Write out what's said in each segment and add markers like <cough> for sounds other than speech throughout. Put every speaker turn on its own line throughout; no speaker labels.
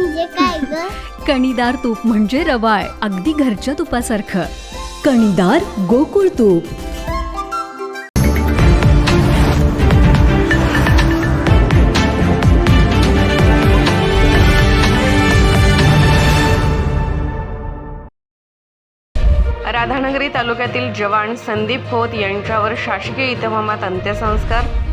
म्हणजे काय ग? <laughs>
कणीदार तूप म्हणजे रवाळ अगदी घरच्या तुपासारखं.
कणीदार गोकुळ तूप.
राधानगरी तालुक्यातील जवान संदीप खोत यांच्यावर शासकीय इतमामात अंत्यसंस्कार.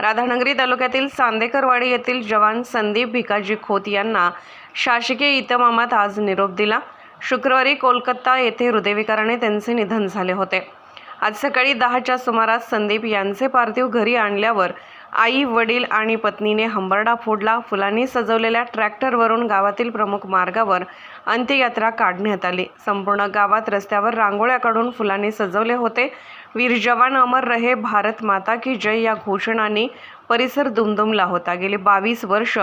राधानगरी तालुक्यातील सांदेकरवाडी येथील जवान संदीप भिकाजी खोत यांना शासकीय इतमामात आज निरोप दिला. शुक्रवारी कोलकाता येथे हृदयविकाराने त्यांचे निधन झाले होते. आज सकाळी दहाच्या सुमारास संदीप यांचे पार्थिव घरी आणल्यावर आई वडील आणि पत्नीने हंबरडा फोडला. फुलांनी सजवलेल्या ट्रॅक्टरवरून गावातील प्रमुख मार्गावर अंत्ययात्रा काढण्यात आली. संपूर्ण गावात रस्त्यावर रांगोळ्या काढून फुलांनी सजवले होते. वीर जवान अमर रहे भारत माता की जय या घोषणांनी परिसर दुमदुमला होता. गेली बावीस वर्ष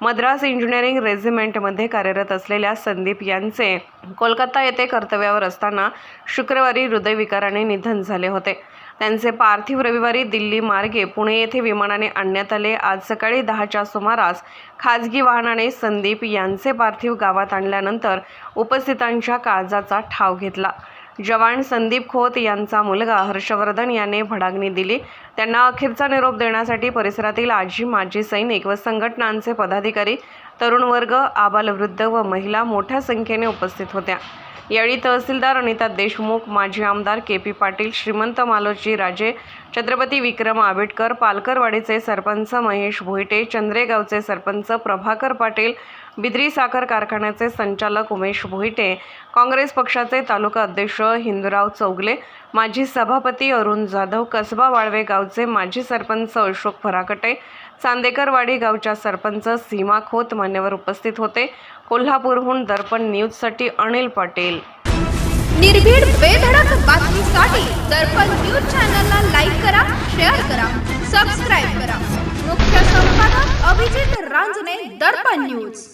मद्रास इंजिनिअरिंग रेजिमेंटमध्ये कार्यरत असलेल्या संदीप यांचे कोलकाता येथे कर्तव्यावर असताना शुक्रवारी हृदयविकाराने निधन झाले होते. त्यांचे पार्थिव रविवारी दिल्ली मार्गे पुणे येथे विमानाने आणण्यात आले. आज सकाळी दहाच्या सुमारास खाजगी वाहनाने संदीप यांचे पार्थिव गावात आणल्यानंतर उपस्थितांच्या काळजाचा ठाव घेतला. जवान संदीप खोत यांचा मुलगा हर्षवर्धन याने भडागणी दिली. त्यांना अखेरचा निरोप देण्यासाठी परिसरातील आजी माजी सैनिक व संघटनांचे पदाधिकारी तरुण वर्ग आबालवृद्ध व महिला मोठ्या संख्येने उपस्थित होत्या. यावेळी तहसीलदार अनिता देशमुख माजी आमदार के पी पाटील श्रीमंत मालोजी राजे छत्रपती विक्रम आंबेडकर पालकरवाडीचे सरपंच महेश भोईटे चंद्रेगावचे सरपंच प्रभाकर पाटील बिद्री साखर कारखान्याचे संचालक उमेश भोईटे काँग्रेस पक्षाचे तालुका अध्यक्ष हिंदूराव चौगले माजी सभापती अरुण जाधव कसबा वाळवे गावचे माजी सरपंच अशोक फराकटे चांदेकरवाडी गावच्या सरपंच सीमा खोत मान्यवर उपस्थित होते. कोल्हापूरहून दर्पण न्यूजसाठी अनिल पाटील.
निर्भीड बेधडक बातमीसाठी दर्पण न्यूज चॅनलला लाईक करा शेअर करा सबस्क्राईब करा. मुख्य संपादक अभिजित रांजने दर्पण न्यूज.